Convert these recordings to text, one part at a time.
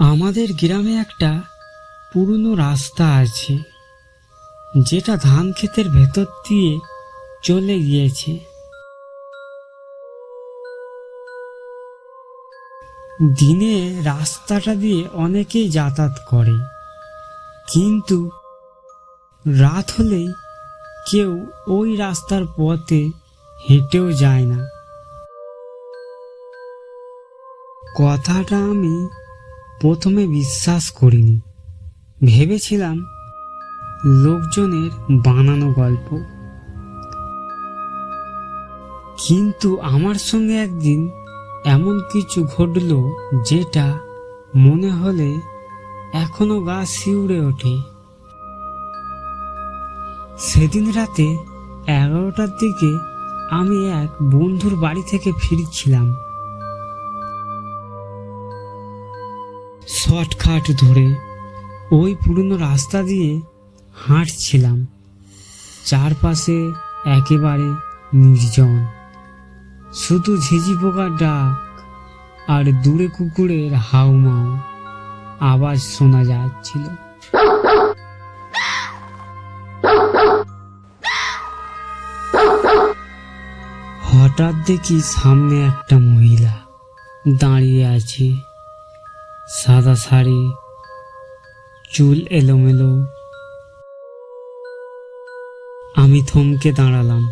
আমাদের গ্রামে একটা পুরনো রাস্তা আছে, যেটা ধান ক্ষেতের ভেতর দিয়ে চলে গিয়েছে। দিনে রাস্তাটা দিয়ে অনেকেই যাতায়াত করে, কিন্তু রাত হলেই কেউ ওই রাস্তার পথে হেঁটেও যায় না। কথাটা আমি প্রথমে বিশ্বাস করিনি। ভেবেছিলাম লোকজনের বানানো গল্প। কিন্তু আমার সঙ্গে একদিন এমন কিছু ঘটলো যেটা মনে হলে এখনও গা শিউড়ে ওঠে। সেদিন রাতে এগারোটার দিকে আমি এক বন্ধুর বাড়ি থেকে ফিরছিলাম। শর্টকাট ধরে ওই পুরনো রাস্তা দিয়ে হাঁটছিলাম। চারপাশে একেবারে নির্জন। শুধু ঝিঝি পোকার ডাক আর দূরে কুকুরের হাউমাউ আওয়াজ শোনা যাচ্ছিল। হঠাৎ দেখি সামনে একটা মহিলা দাঁড়িয়ে আছে। সাদা শাড়ি, চুল এলোমেলো। আমি থমকে দাঁড়ালাম।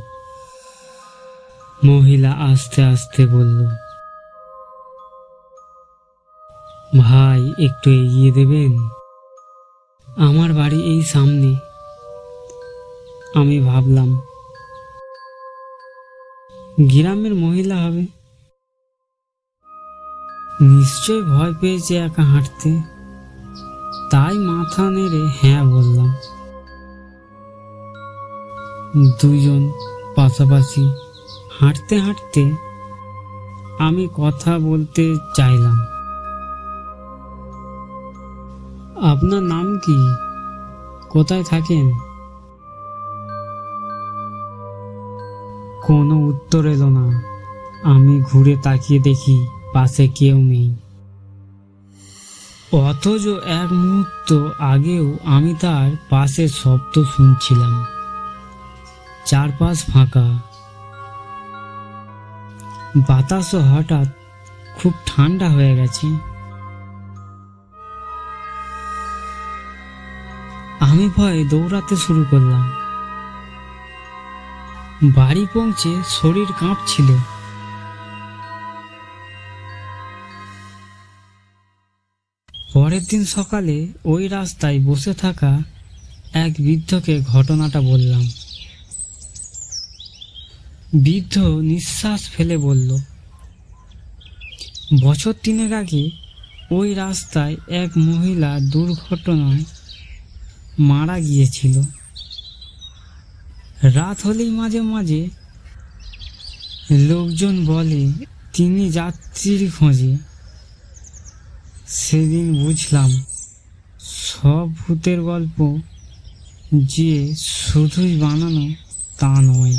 মহিলা আস্তে আস্তে বলল, ভাই, একটু এগিয়ে দেবেন? আমার বাড়ি এই সামনে। আমি ভাবলাম, গ্রামের মহিলা হবে। নিশ্চয় ভয় পেয়েছে একা হাঁটতে। তাই মাথা নেড়ে হ্যাঁ বললাম। দুজন পাশাপাশি হাঁটতে হাঁটতে আমি কথা বলতে চাইলাম। আপনার নাম কি? কোথায় থাকেন? কোনো উত্তর এলো না। আমি ঘুরে তাকিয়ে দেখি পাশে কেউ নেই। অথচ এক মুহূর্ত আগেও আমি তার পাশে শব্দ শুনছিলাম। চারপাশ ফাঁকা। বাতাসও হঠাৎ খুব ঠান্ডা হয়ে গেছে। আমি ভয়ে দৌড়াতে শুরু করলাম। বাড়ি পৌঁছে শরীর কাঁপছিল। পরের দিন সকালে ওই রাস্তায় বসে থাকা এক বৃদ্ধকে ঘটনাটা বললাম। বৃদ্ধ নিঃশ্বাস ফেলে বলল, বছর তিনেক আগে ওই রাস্তায় এক মহিলা দুর্ঘটনায় মারা গিয়েছিল। রাত হলেই মাঝে মাঝে লোকজন বলে, তিনি যাত্রীর খোঁজে। সেদিন বুঝলাম সব ভূতের গল্প যে শুধুই বানানো তা নয়।